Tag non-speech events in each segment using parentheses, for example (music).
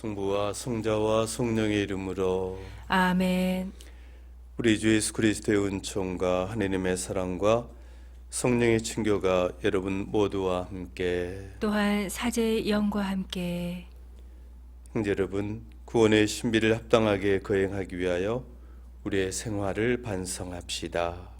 성부와 성자와 성령의 이름으로 아멘. 우리 주 예수 그리스도의 은총과 하느님의 사랑과 성령의 친교가 여러분 모두와 함께 또한 사제의 영과 함께 형제 여러분 구원의 신비를 합당하게 거행하기 위하여 우리의 생활을 반성합시다.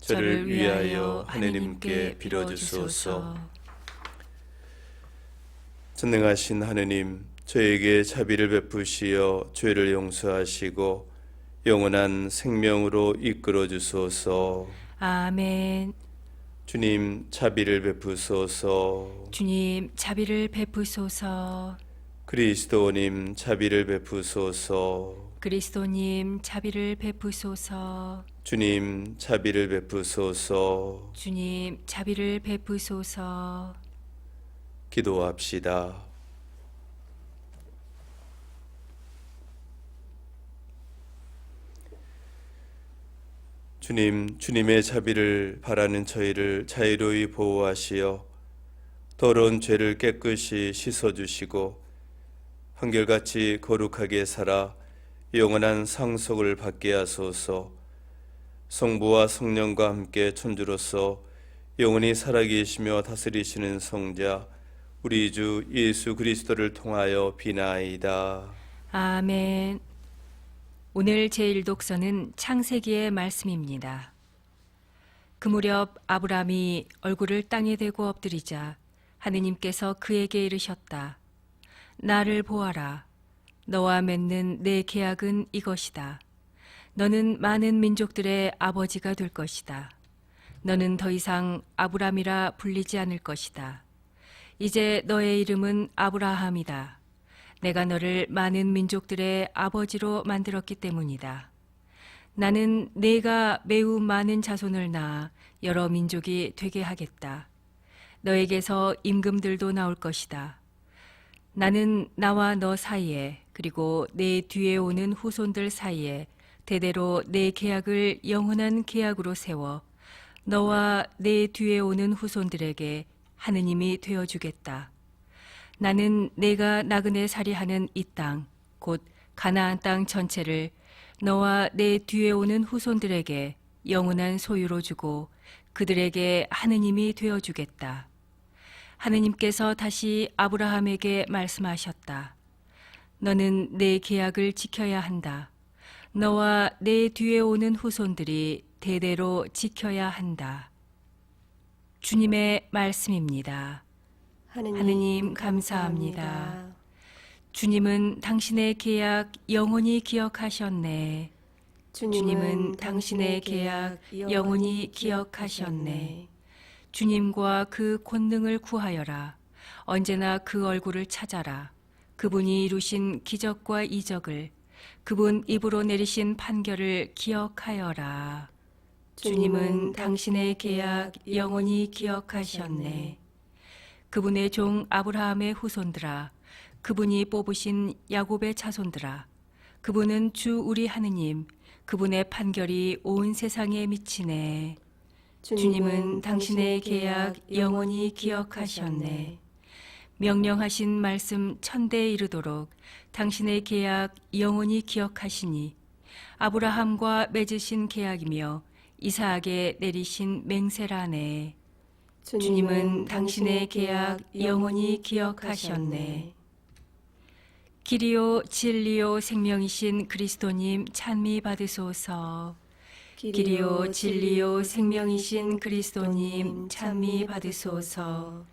저를 위하여 하느님께 빌어주소서. 전능하신 하느님, 저에게 자비를 베푸시어 죄를 용서하시고 영원한 생명으로 이끌어 주소서. 아멘. 주님, 자비를 베푸소서. 주님 자비를 베푸소서. 그리스도님, 자비를 베푸소서. 그리스도님 자비를 베푸소서. 주님, 자비를 베푸소서. 주님 자비를 베푸소서. 기도합시다. 주님, 주님의 자비를 바라는 저희를 자유로이 보호하시어 더러운 죄를 깨끗이 씻어주시고 한결같이 거룩하게 살아 영원한 상속을 받게 하소서 성부와 성령과 함께 천주로서 영원히 살아계시며 다스리시는 성자 우리 주 예수 그리스도를 통하여 비나이다. 아멘. 오늘 제1독서는 창세기의 말씀입니다. 그 무렵 아브람이 얼굴을 땅에 대고 엎드리자 하느님께서 그에게 이르셨다. 나를 보아라. 너와 맺는 내 계약은 이것이다. 너는 많은 민족들의 아버지가 될 것이다. 너는 더 이상 아브람이라 불리지 않을 것이다. 이제 너의 이름은 아브라함이다. 내가 너를 많은 민족들의 아버지로 만들었기 때문이다. 나는 내가 매우 많은 자손을 낳아 여러 민족이 되게 하겠다. 너에게서 임금들도 나올 것이다. 나는 나와 너 사이에 그리고 내 뒤에 오는 후손들 사이에 대대로 내 계약을 영원한 계약으로 세워 너와 내 뒤에 오는 후손들에게 하느님이 되어 주겠다. 나는 내가 나그네 살이하는 이 땅, 곧 가나안 땅 전체를 너와 내 뒤에 오는 후손들에게 영원한 소유로 주고 그들에게 하느님이 되어 주겠다. 하느님께서 다시 아브라함에게 말씀하셨다. 너는 내 계약을 지켜야 한다. 너와 내 뒤에 오는 후손들이 대대로 지켜야 한다. 주님의 말씀입니다. 하느님 감사합니다. 주님은 당신의 계약 영원히 기억하셨네. 주님은 당신의 계약 영원히 기억하셨네. 주님과 그 권능을 구하여라. 언제나 그 얼굴을 찾아라. 그분이 이루신 기적과 이적을 그분 입으로 내리신 판결을 기억하여라. 주님은 당신의 계약 영원히 기억하셨네. 그분의 종 아브라함의 후손들아, 그분이 뽑으신 야곱의 자손들아, 그분은 주 우리 하느님, 그분의 판결이 온 세상에 미치네. 주님은 당신의 계약 영원히 기억하셨네. 명령하신 말씀 천대에 이르도록 당신의 계약 영원히 기억하시니 아브라함과 맺으신 계약이며 이사에게 내리신 맹세라 네. 주님은 당신의 계약 영원히 기억하셨네. 길이요 진리요 생명이신 그리스도님 찬미 받으소서. 길이요 진리요 생명이신 그리스도님 찬미 받으소서.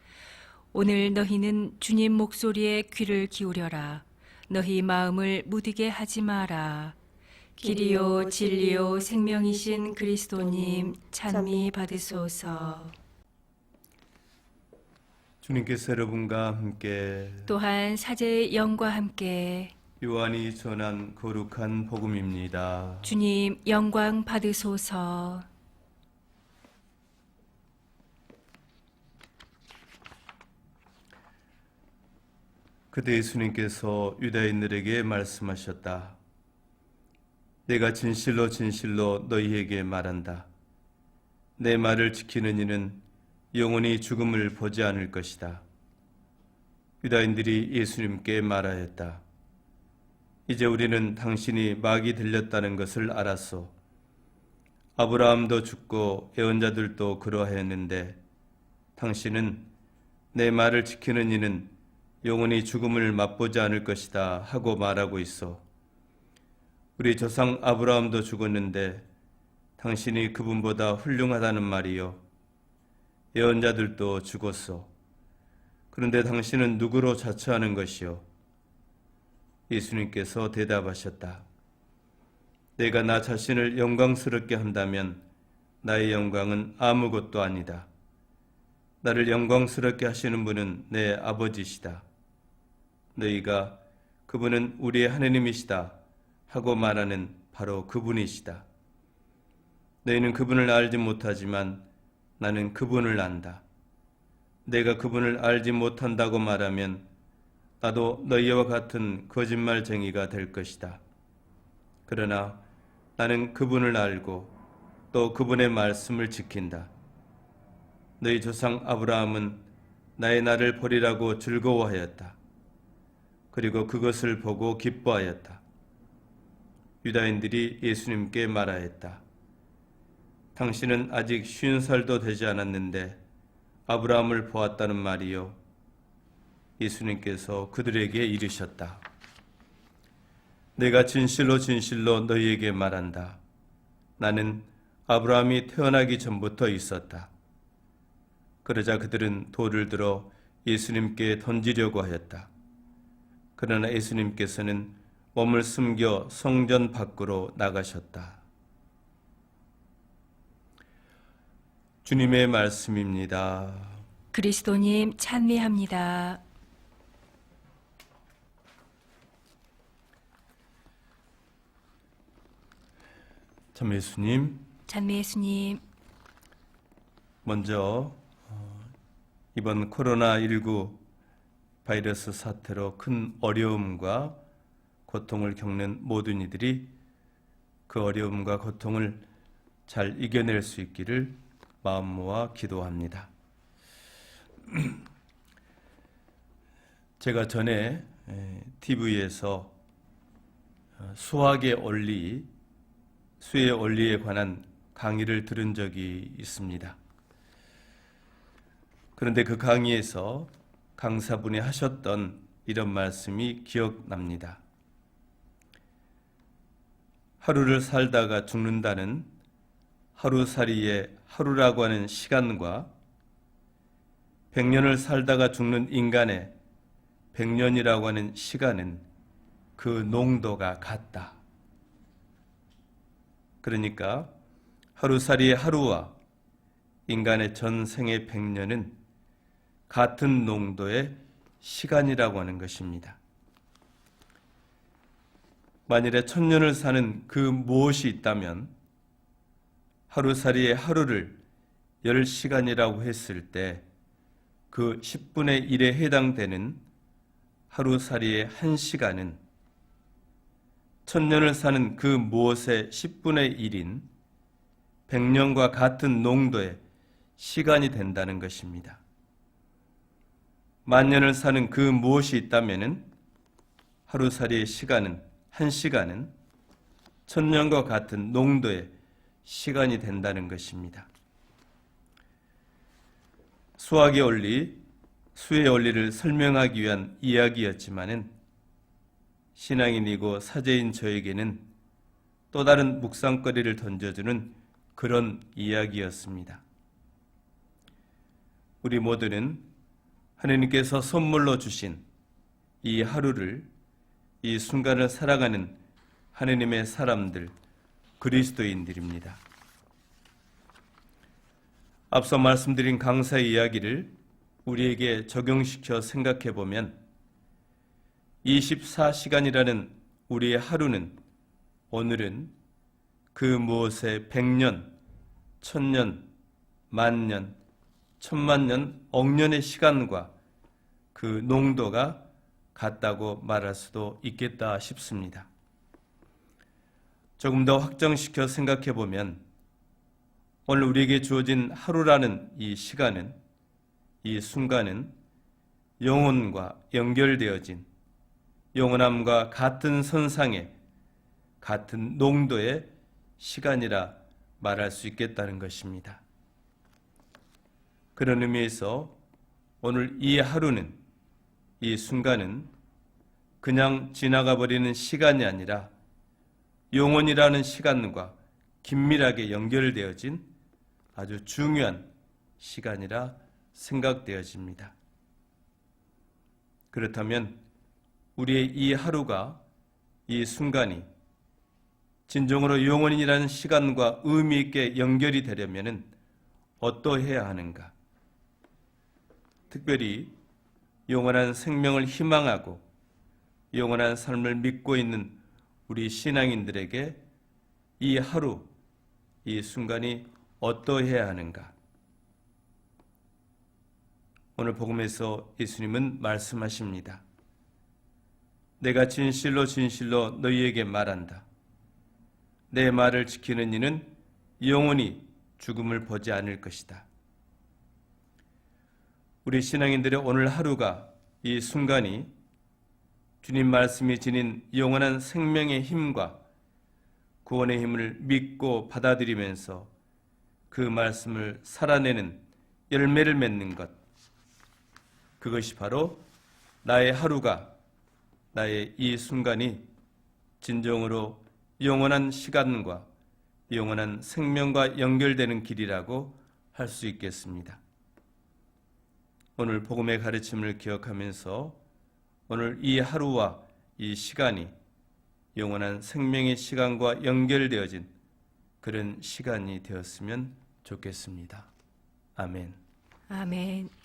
오늘 너희는 주님 목소리에 귀를 기울여라. 너희 마음을 무디게 하지 마라. 길이요 진리요 생명이신 그리스도님 찬미 받으소서. 주님께서 여러분과 함께 또한 사제의 영과 함께 요한이 전한 거룩한 복음입니다. 주님 영광 받으소서. 그때 예수님께서 유다인들에게 말씀하셨다. 내가 진실로 진실로 너희에게 말한다. 내 말을 지키는 이는 영원히 죽음을 보지 않을 것이다. 유다인들이 예수님께 말하였다. 이제 우리는 당신이 마귀 들렸다는 것을 알았소. 아브라함도 죽고 예언자들도 그러하였는데 당신은 내 말을 지키는 이는 영원히 죽음을 맛보지 않을 것이다 하고 말하고 있어. 우리 조상 아브라함도 죽었는데 당신이 그분보다 훌륭하다는 말이요. 예언자들도 죽었소. 그런데 당신은 누구로 자처하는 것이요? 예수님께서 대답하셨다. 내가 나 자신을 영광스럽게 한다면 나의 영광은 아무것도 아니다. 나를 영광스럽게 하시는 분은 내 아버지시다. 너희가 그분은 우리의 하느님이시다 하고 말하는 바로 그분이시다. 너희는 그분을 알지 못하지만 나는 그분을 안다. 내가 그분을 알지 못한다고 말하면 나도 너희와 같은 거짓말쟁이가 될 것이다. 그러나 나는 그분을 알고 또 그분의 말씀을 지킨다. 너희 조상 아브라함은 나의 날을 보리라고 즐거워하였다. 그리고 그것을 보고 기뻐하였다. 유다인들이 예수님께 말하였다. 당신은 아직 쉰 살도 되지 않았는데 아브라함을 보았다는 말이요. 예수님께서 그들에게 이르셨다. 내가 진실로 진실로 너희에게 말한다. 나는 아브라함이 태어나기 전부터 있었다. 그러자 그들은 돌을 들어 예수님께 던지려고 하였다. 그러나 예수님께서는 몸을 숨겨 성전 밖으로 나가셨다. 주님의 말씀입니다. 그리스도님 찬미합니다. 참 예수님, 찬미 예수님. 먼저 어, 이번 코로나 19 바이러스 사태로 큰 어려움과 고통을 겪는 모든 이들이 그 어려움과 고통을 잘 이겨낼 수 있기를 마음 모아 기도합니다. (clears throat) 제가 전에 TV에서 어, 수학의 원리, 수의 원리에 관한 강의를 들은 적이 있습니다. 그런데 그 강의에서 강사분이 하셨던 이런 말씀이 기억납니다. 하루를 살다가 죽는다는 하루살이의 하루라고 하는 시간과 백년을 살다가 죽는 인간의 백년이라고 하는 시간은 그 농도가 같다. 그러니까 하루살이의 하루와 인간의 전생의 백년은 같은 농도의 시간이라고 하는 것입니다. 만일에 천년을 사는 그 무엇이 있다면 하루살이의 하루를 10시간이라고 했을 때 그 10분의 1에 해당되는 하루살이의 1시간은 천년을 사는 그 무엇의 10분의 1인 100년과 같은 농도의 시간이 된다는 것입니다. 만년을 사는 그 무엇이 있다면은 하루살이의 시간은 한 시간은 천년과 같은 농도의 시간이 된다는 것입니다. 수학의 원리, 수의 원리를 설명하기 위한 이야기였지만은 신앙인이고 사제인 저에게는 또 다른 묵상거리를 던져주는 그런 이야기였습니다. 우리 모두는 하느님께서 선물로 주신 이 하루를 이 순간을 살아가는 하느님의 사람들 그리스도인들입니다. 앞서 말씀드린 강사의 이야기를 우리에게 적용시켜 생각해 보면 24시간이라는 우리의 하루는 오늘은 그 무엇에 100년, 1000년, 만년, 천만년, 억년의 시간과 그 농도가 같다고 말할 수도 있겠다 싶습니다. 조금 더 확정시켜 생각해 보면 오늘 우리에게 주어진 하루라는 이 시간은 이 순간은 영혼과 연결되어진 영원함과 같은 선상의 같은 농도의 시간이라 말할 수 있겠다는 것입니다. 그런 의미에서 오늘 이 하루는 이 순간은 그냥 지나가 버리는 시간이 아니라 영원이라는 시간과 긴밀하게 연결되어진 아주 중요한 시간이라 생각되어집니다. 그렇다면 우리의 이 하루가 이 순간이 진정으로 영원이라는 시간과 의미 있게 연결이 되려면은 어떠해야 하는가? 특별히 영원한 생명을 희망하고 영원한 삶을 믿고 있는 우리 신앙인들에게 이 하루, 이 순간이 어떠해야 하는가? 오늘 복음에서 예수님은 말씀하십니다. 내가 진실로 진실로 너희에게 말한다. 내 말을 지키는 이는 영원히 죽음을 보지 않을 것이다. 우리 신앙인들의 오늘 하루가 이 순간이 주님 말씀이 지닌 영원한 생명의 힘과 구원의 힘을 믿고 받아들이면서 그 말씀을 살아내는 열매를 맺는 것. 그것이 바로 나의 하루가 나의 이 순간이 진정으로 영원한 시간과 영원한 생명과 연결되는 길이라고 할 수 있겠습니다. 오늘 복음의 가르침을 기억하면서 오늘 이 하루와 이 시간이 영원한 생명의 시간과 연결되어진 그런 시간이 되었으면 좋겠습니다. 아멘. 아멘.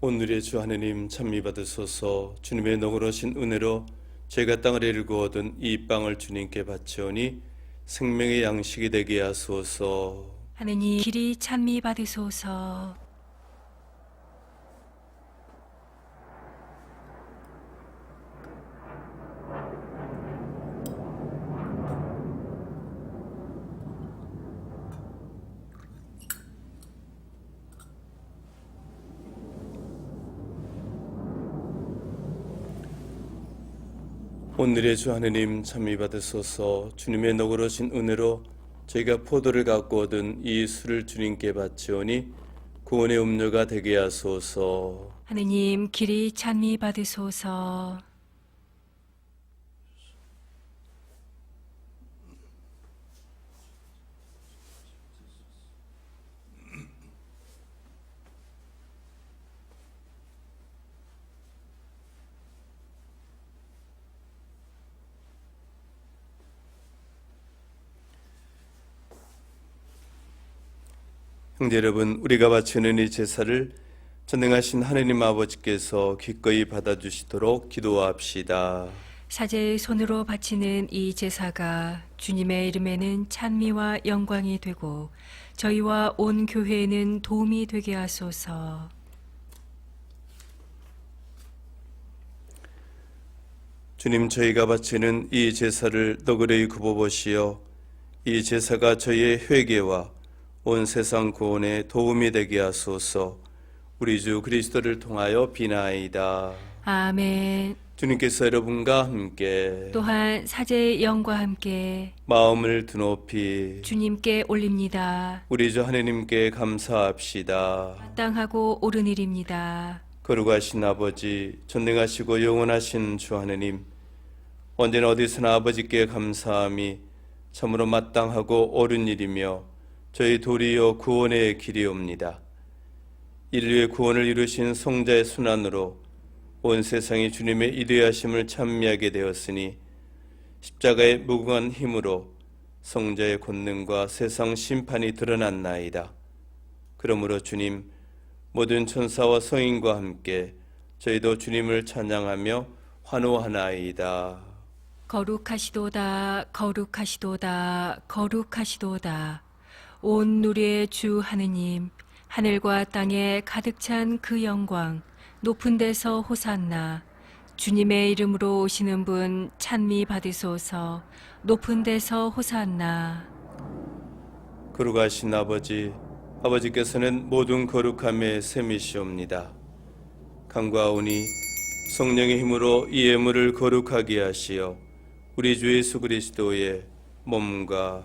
오늘의 주 하느님 찬미 받으소서 주님의 너그러신 은혜로 제가 땅을 일구 얻은 이 빵을 주님께 바치오니 생명의 양식이 되게 하소서 하느님 길이 찬미 받으소서. 오늘의 주 하느님 찬미 받으소서 주님의 너그러신 은혜로 저희가 포도를 갖고 얻은 이 술을 주님께 바치오니 구원의 음료가 되게 하소서 하느님 길이 찬미 받으소서. 형제 여러분, 우리가 바치는 이 제사를 전능하신 하느님 아버지께서 기꺼이 받아주시도록 기도합시다. 사제의 손으로 바치는 이 제사가 주님의 이름에는 찬미와 영광이 되고 저희와 온 교회에는 도움이 되게 하소서. 주님, 저희가 바치는 이 제사를 너그레이 굽어보시어 이 제사가 저희의 회개와 온 세상 구원에 도움이 되게 하소서. 우리 주 그리스도를 통하여 비나이다. 아멘. 주님께서 여러분과 함께 또한 사제의 영과 함께 마음을 드높이 주님께 올립니다. 우리 주 하느님께 감사합시다. 마땅하고 옳은 일입니다. 거룩하신 아버지, 전능하시고 영원하신 주 하느님, 언제나 어디서나 아버지께 감사함이 참으로 마땅하고 옳은 일이며 저희 도리어 구원의 길이옵니다. 인류의 구원을 이루신 성자의 순환으로 온 세상이 주님의 이대하심을 찬미하게 되었으니 십자가의 무궁한 힘으로 성자의 권능과 세상 심판이 드러났나이다. 그러므로 주님 모든 천사와 성인과 함께 저희도 주님을 찬양하며 환호하나이다. 거룩하시도다, 거룩하시도다, 거룩하시도다. 온 누리의 주 하느님, 하늘과 땅에 가득 찬 그 영광, 높은 데서 호산나. 주님의 이름으로 오시는 분 찬미 받으소서. 높은 데서 호산나. 거룩하신 아버지, 아버지께서는 모든 거룩함의 셈이시옵니다. 간과하오니 성령의 힘으로 이 예물을 거룩하게 하시어 우리 주 예수 그리스도의 몸과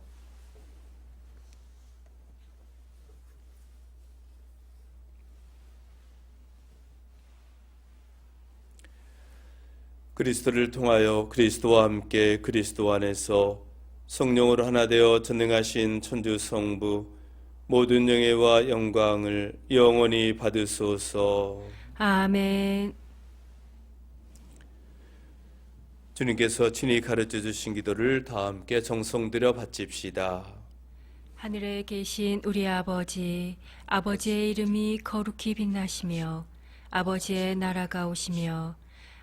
그리스도를 통하여 그리스도와 함께 그리스도 안에서 성령으로 하나 되어 전능하신 천주 성부 모든 영예와 영광을 영원히 받으소서. 아멘. 주님께서 친히 가르쳐 주신 기도를 다 함께 정성들여 바칩시다. 하늘에 계신 우리 아버지, 아버지의 이름이 거룩히 빛나시며, 아버지의 나라가 오시며,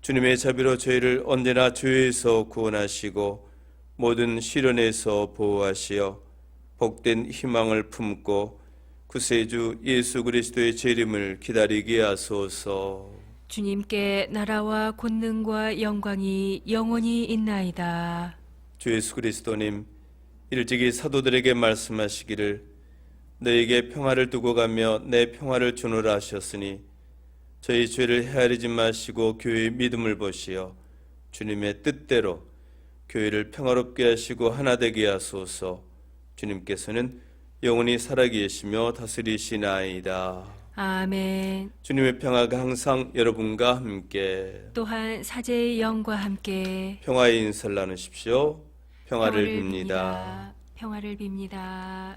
주님의 자비로 저희를 언제나 죄에서 구원하시고 모든 시련에서 보호하시어 복된 희망을 품고 구세주 예수 그리스도의 재림을 기다리게 하소서. 주님께 나라와 권능과 영광이 영원히 있나이다. 주 예수 그리스도님 일찍이 사도들에게 말씀하시기를 너에게 평화를 두고 가며 내 평화를 주노라 하셨으니 저희 죄를 헤아리지 마시고 교회의 믿음을 보시어 주님의 뜻대로 교회를 평화롭게 하시고 하나 되게 하소서 주님께서는 영원히 살아계시며 다스리시나이다 아멘. 주님의 평화가 항상 여러분과 함께 또한 사제의 영과 함께 평화의 인사를 나누십시오 평화를 빕니다. 평화를 빕니다.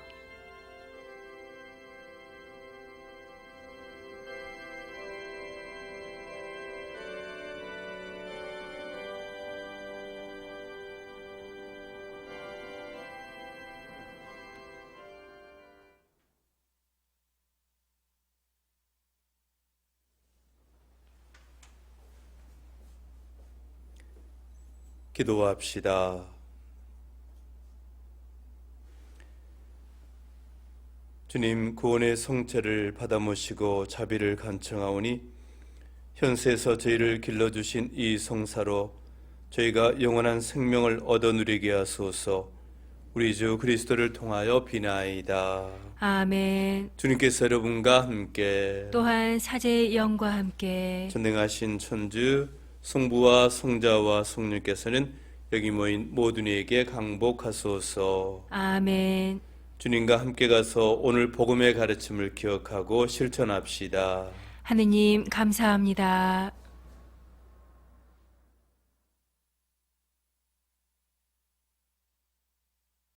기도합시다. 주님 구원의 성체를 받아 모시고 자비를 간청하오니 현세에서 저희를 길러주신 이 성사로 저희가 영원한 생명을 얻어 누리게 하소서. 우리 주 그리스도를 통하여 비나이다. 아멘. 주님께서 여러분과 함께 또한 사제의 영과 함께 전능하신 천주 성부와 성자와 성령께서는 여기 모인 모든 이에게 강복하소서 아멘. 주님과 함께 가서 오늘 복음의 가르침을 기억하고 실천합시다. 하느님 감사합니다.